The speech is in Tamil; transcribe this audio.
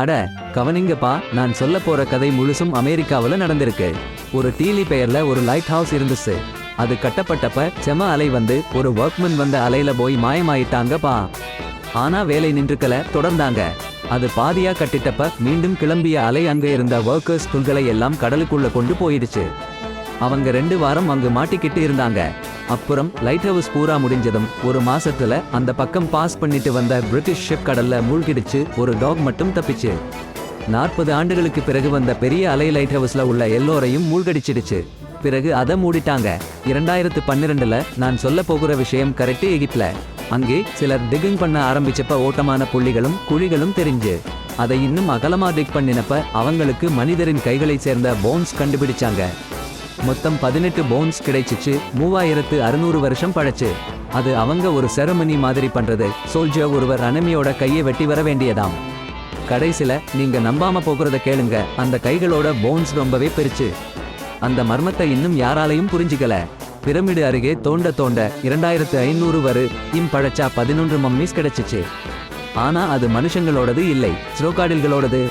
அட கவனிங்கப்பா நான் சொல்ல போற கதை முழுசும் அமெரிக்காவுல நடந்திருக்கு. ஒரு டீலி பெயர்ல ஒரு லைட் ஹவுஸ் இருந்துச்சு. அது கட்டப்பட்டப்ப செம அலை வந்து ஒரு ஒர்க்மேன் வந்த அலையில போய் மாயமாயிட்டாங்கப்பா. ஆனா வேலை நின்றுக்கல தொடர்ந்தாங்க. அது பாதியா கட்டிட்டப்ப மீண்டும் கிளம்பிய அலை அங்க இருந்த ஒர்க்கர்ஸ் புல்களை எல்லாம் கடலுக்குள்ள கொண்டு போயிடுச்சு. அவங்க ரெண்டு வாரம் அங்கு மாட்டிக்கிட்டு இருந்தாங்க. அப்புறம் லைட் ஹவுஸ் பூரா முடிஞ்சதும் ஒரு மாசத்துல அந்த பக்கம் பாஸ் பண்ணிட்டு வந்த பிரிட்டிஷ் ஷிப் கடல்ல மூழ்கிடுச்சு ஒரு டாக் மட்டும் தப்பிச்சு. நாற்பது ஆண்டுகளுக்கு பிறகு வந்த பெரிய அலை லைட் ஹவுஸ்ல உள்ள எல்லோரையும் மூழ்கடிச்சிடுச்சு. பிறகு அதை மூடிட்டாங்க. இரண்டாயிரத்து பன்னிரெண்டுல நான் சொல்ல போகிற விஷயம் கரெக்டு எகிப்ல அங்கே சிலர் டிகிங் பண்ண ஆரம்பிச்சப்ப ஓட்டமான புள்ளிகளும் குழிகளும் தெரிஞ்சு. அதை இன்னும் அகலமா டிக் பண்ணினப்ப அவங்களுக்கு மனிதரின் கைகளைச் சேர்ந்த போன்ஸ் கண்டுபிடிச்சாங்க. மொத்தம் பதினெட்டு போன்ஸ் கிடைச்சிச்சு மூவாயிரத்து அறுநூறு வருஷம் பழச்சு. அது அவங்க ஒரு செரமனி மாதிரி பண்றது. சோல்ஜர் ஒருவர் அனமியோட கையை வெட்டி வர வேண்டியதாம். கடைசில நீங்க நம்பாம போகிறத கேளுங்க. அந்த கைகளோட போன்ஸ் ரொம்பவே பெருச்சு. அந்த மர்மத்தை இன்னும் யாராலையும் புரிஞ்சுக்கல. பிரமிடு அருகே தோண்ட தோண்ட இரண்டாயிரத்து ஐநூறு வரு இம் பழச்சா பதினொன்று மம்மிஸ் கிடைச்சிச்சு. ஆனா அது மனுஷங்களோடது இல்லை. ஸ்ரோகாடில்களோடது.